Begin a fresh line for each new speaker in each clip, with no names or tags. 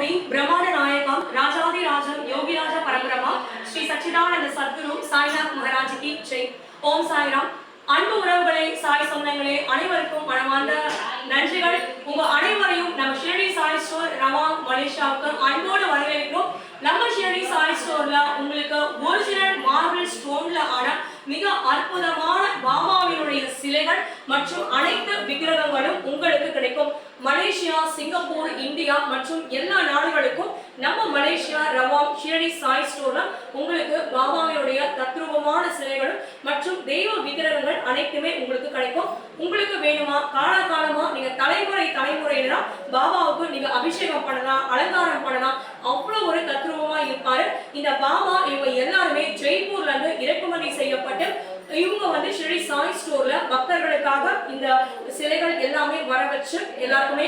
கோடி பிரம்மாண்ட நாயகம் ராஜாதி ராஜம் யோகிராஜ பரம்பரமா ஸ்ரீ சச்சிதானந்த சத்குரு சாய்நாத் மகாராஜ் கி ஜெய் ஓம் சாய்ராம் அன்பு உறவுகளே சாய் சொந்தங்களே அனைவருக்கும் மனமார்ந்த நன்றிகள் உங்க அனைவரையும் நம்ம ஷிரடி சாய் ஸ்டோர் ரமா மலேசியாவுக்கு அன்போடு வரவேற்கிறோம் நம்ம ஷிரடி சாய் ஸ்டோர்ல உங்களுக்கு ஒரிஜினல் மார்பிள் ஸ்டோன்ல ஆன மிக அற்புதமான பாபாவினுடைய சிலைகள் மற்றும் அனைத்து விக்கிரகங்களும் உங்களுக்கு கிடைக்கும் சிங்கப்பூர் இந்தியா மற்றும் எல்லா நாடுகளுக்கும் நம்ம மலேசியா ரவாம் ஷிரடி சாய் ஸ்டோர்ல உங்களுக்கு பாபாவினுடைய தத்ரூபமான சிலைகளும் மற்றும் தெய்வ விக்கிரகங்கள் அனைத்துமே உங்களுக்கு கிடைக்கும். உங்களுக்கு வேணுமா? காலகாலமா நீங்க தலைமுறை தலைமுறையினா பாபாவுக்கு நீங்க அபிஷேகம் பண்ணலாம் அலங்காரம் பண்ணலாம். அவ்வளவு ஒரு தத்ரூபமா இருப்பாரு. இந்த பாபா இவங்க எல்லாருமே ஜெய்ப்பூர்ல இருந்து இறக்குமதி செய்யப்பட்டு இவங்க வந்து ஷிரடி சாய் ஸ்டோர்ல பக்தர்களுக்காக இந்த சிலைகள் எல்லாமே வர வச்சு எல்லாருக்குமே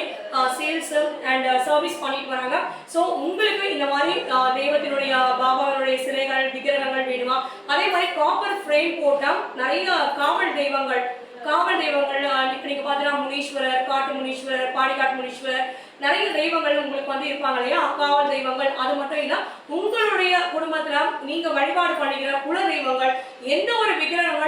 சேல்ஸ் அண்ட் சர்வீஸ் பண்ணிட்டு வராங்க. ஸோ உங்களுக்கு இந்த மாதிரி தெய்வத்தினுடைய பாபாவினுடைய சிலைகள் விக்கிரகங்கள் வேணுமா? அதே மாதிரி காப்பர் ஃப்ரேம் போட்டால் நிறைய காவல் தெய்வங்கள் காவல் தெய்வங்கள் இப்போ நீங்கள் பார்த்தீங்கன்னா முனீஸ்வரர் காட்டு முனீஸ்வரர் பாடிக்காட்டு முனீஸ்வரர் நிறைய தெய்வங்கள் உங்களுக்கு வந்து இருப்பாங்க இல்லையா? காவல் தெய்வங்கள் அது மட்டும் இல்லை உங்களுடைய குடும்பத்துல நீங்க வழிபாடு பண்ணிக்கிற குல தெய்வங்கள் எந்த ஒரு விக்கிரகங்கள்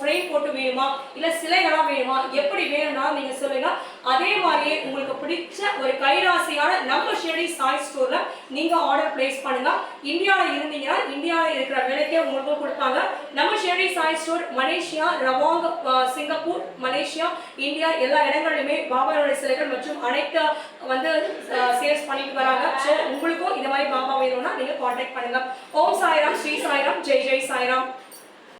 ஃப்ரேம் போட்டு வேணுமா? இல்லை சிலைகளாக வேணுமா? எப்படி வேணும்னா நீங்கள் சொல்லுங்க. அதே மாதிரியே உங்களுக்கு பிடிச்ச ஒரு கைராசியான நம்ம ஷெடி சாய் ஸ்டோரில் நீங்கள் ஆர்டர் பிளேஸ் பண்ணுங்கள் இந்தியாவில் இருந்தீங்கன்னா இந்தியாவில் இருக்கிற விலைக்கே உங்களுக்கும் கொடுப்பாங்க. நம்ம Shirdi Sai store Malaysia Rawang Singapore Malaysia India எல்லா இடங்களிலுமே பாபாவோட சிலைகள் மற்றும் அனைத்து வந்து சேல்ஸ் பண்ணிட்டு வராங்க. ஸோ உங்களுக்கும் இந்த மாதிரி பாபா வேணும்னா நீங்கள் காண்டாக்ட் பண்ணுங்க. ஓம் சாய்ராம் ஸ்ரீ சாய்ராம் ஜெய் ஜெய் சாய்ராம்.